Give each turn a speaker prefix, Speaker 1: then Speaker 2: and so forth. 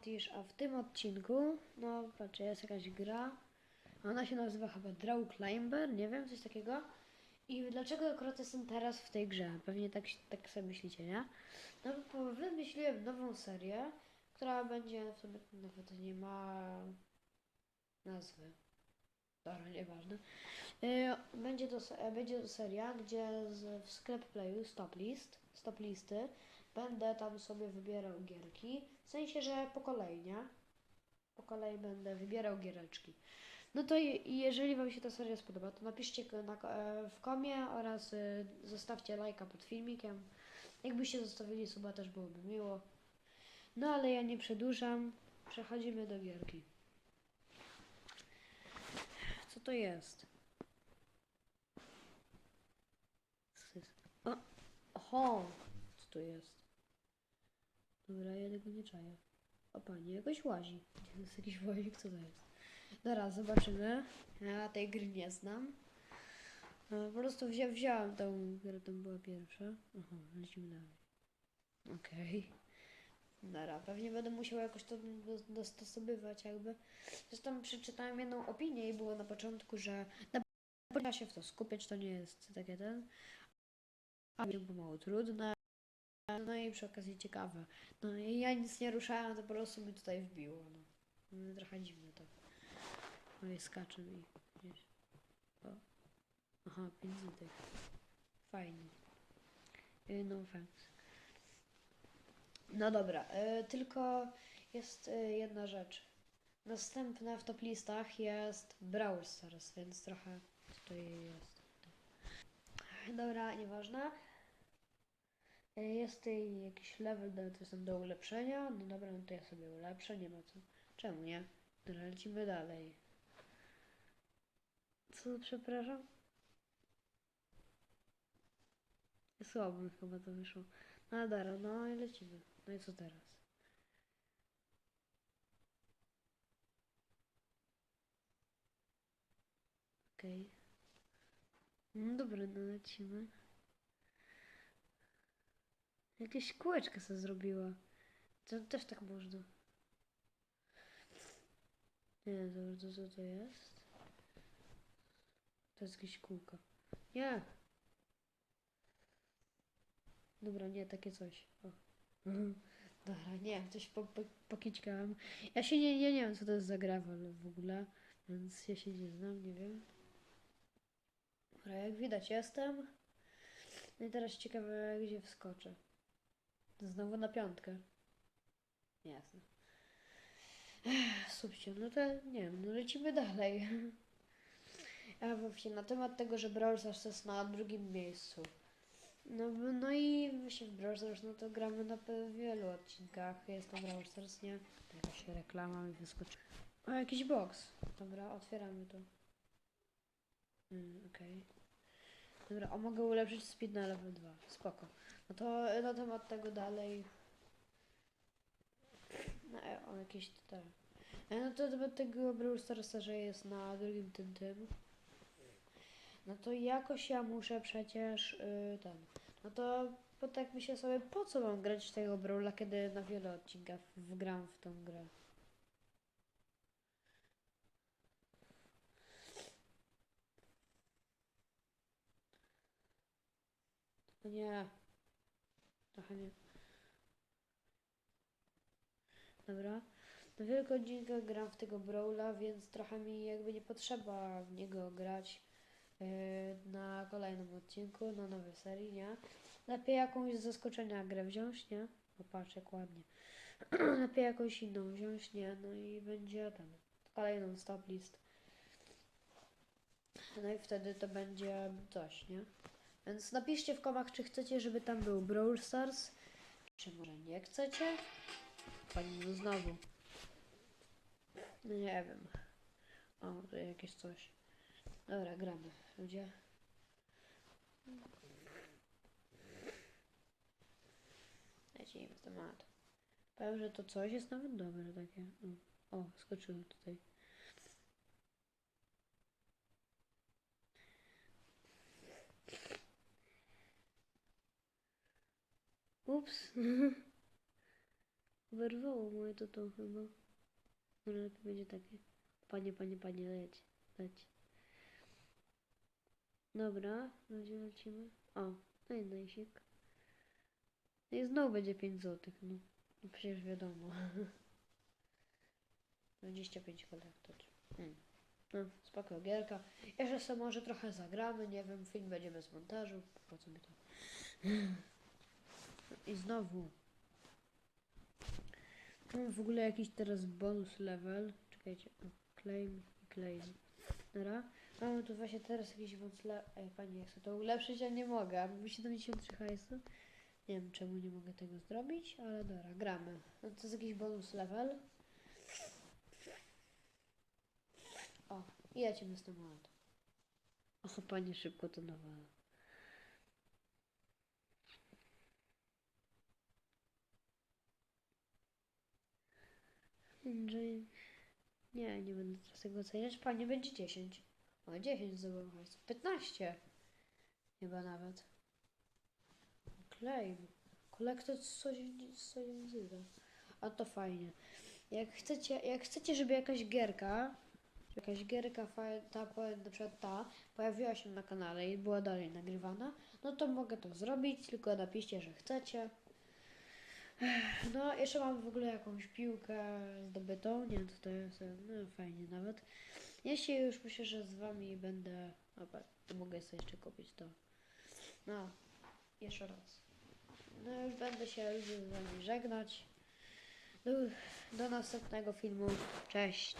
Speaker 1: Matisz, a w tym odcinku, no patrzcie, jest jakaś gra. Ona się nazywa chyba Draw Climber, nie wiem, coś takiego. I dlaczego akurat jestem teraz w tej grze? Pewnie tak, tak sobie myślicie, nie? No bo wymyśliłem nową serię, która będzie, w sumie nawet nie ma nazwy. Dobra, nieważne. Yy, Będzie to, e, będzie to seria, gdzie w sklep playu stop list, stop listy, będę tam sobie wybierał gierki, w sensie, że po kolei, nie? Po kolei będę wybierał giereczki. No to jeżeli Wam się ta seria spodoba, to napiszcie na, e, w komie oraz y, zostawcie lajka pod filmikiem. Jakbyście zostawili suba też byłoby miło. No ale ja nie przedłużam, przechodzimy do gierki. Co to jest? Co to jest? O, oho, co to jest? Dobra, ja tego nie czaję. O pani, jakoś łazi. To jest jakiś łazik, co to jest? Dobra, zobaczymy. Ja tej gry nie znam. No, po prostu wzią, wziąłem tą, która tam była pierwsza. Aha, lecimy dalej. Okej. Dobra, pewnie będę musiał jakoś to dos- dostosowywać jakby. Zresztą przeczytałem jedną opinię i było na początku, że na się w to skupiać, to nie jest takie ten. A było mało trudne. No i przy okazji ciekawe. No i ja nic nie ruszałem, to po prostu mi tutaj wbiło. No. No, trochę dziwne to. No i skacze mi gdzieś. O. Aha, 5 złotych. Fajnie. No thanks. No dobra, y, tylko jest y, jedna rzecz. Następna w top listach jest Brawl Stars, więc trochę tutaj jest. Dobra, nieważne. Y, Jest tutaj jakiś level do, to jest tam do ulepszenia. No dobra, no to ja sobie ulepszę, nie ma co. Czemu nie? Lecimy dalej. Co, przepraszam? Słabo mi chyba to wyszło. No dobra, no i lecimy. No i co teraz? Okej. No dobra, no lecimy. Jakieś kółeczko sobie zrobiła. To też tak można. Nie, dobra, to co to jest? To jest jakieś kółko. Nie! Dobra, nie, takie coś. O. Dobra, nie, coś po. Ja się nie, nie, nie wiem, co to jest za gra w ogóle, więc ja się nie znam, nie wiem. Dobra, jak widać jestem. No i teraz ciekawe, gdzie wskoczę. Znowu na piątkę. Jasne. Słuchajcie, no to nie wiem, no lecimy dalej. A właśnie na temat tego, że Brawl Stars jest na drugim miejscu. No, no i właśnie w Brawl Stars, no to gramy na wielu odcinkach. Jest to Brawl Stars, nie? Jakaś reklama mi wyskoczy. O, jakiś box. Dobra, otwieramy to. Mm, okej. Dobra, o, mogę ulepszyć speed na level 2. Spoko. No to e, na temat tego dalej. No, e, o, jakieś te. E, No to temat tego Brawl Starsa, że jest na drugim tym tym. No to jakoś ja muszę przecież y, ten. No to bo tak myślę sobie, po co mam grać tego Brawla, kiedy na wiele odcinkach wgram w tą grę. Nie. Trochę nie. Dobra. Na wielu odcinkach gram w tego Brawla, więc trochę mi jakby nie potrzeba w niego grać yy, na kolejnym odcinku, na nowej serii, nie? Lepiej jakąś z zaskoczenia grę wziąć, nie? O patrz jak ładnie. Lepiej jakąś inną wziąć, nie? No i będzie ten, kolejną stop list. No i wtedy to będzie coś, nie? Więc napiszcie w komach, czy chcecie, żeby tam był Brawl Stars, czy może nie chcecie? Pani no znowu. No nie wiem. O, to jakieś coś. Dobra, gramy. Ludzie. Lecimy w temat. Powiem, że to coś jest nawet dobre takie. O, o skoczyłem tutaj. Ups. Wyrwało moje to to chyba. No lepiej będzie takie. Panie, panie, panie, leć, leć. Dobra, gdzie lecimy? O, no i najsik. No i znowu będzie 5 złotych, no. No przecież wiadomo. 25 kolektor. Hmm. No, spoko, gierka. Jeszcze sobie może trochę zagramy, nie wiem, film będzie bez montażu. Po co mi to? I znowu. Mam w ogóle jakiś teraz bonus level. Czekajcie. O, claim i claim. Dobra. Mamy tu właśnie teraz jakiś bonus level. Ej, pani, jak chcę to ulepszyć, ja nie mogę. Mam 73 hajsu. Nie wiem, czemu nie mogę tego zrobić, ale dobra, gramy. No to jest jakiś bonus level. O, i z tym autem. O, pani szybko to nawala. Andrzej. Nie, nie będę teraz tego oceniać. Pani będzie 10. O, 10 zdobyłem hajsu. 15. Chyba nawet. Claim. Kolektor coś, coś zyda. A to fajnie. Jak chcecie, jak chcecie, żeby jakaś gierka, jakaś gierka, ta, na przykład ta, pojawiła się na kanale i była dalej nagrywana, no to mogę to zrobić, tylko napiszcie, że chcecie. No, jeszcze mam w ogóle jakąś piłkę zdobytą, nie to jest, no fajnie nawet. Jeśli już myślę, że z wami będę, dobra, to mogę sobie jeszcze kupić to. No, jeszcze raz. No już będę się z wami żegnać. Do, do następnego filmu. Cześć.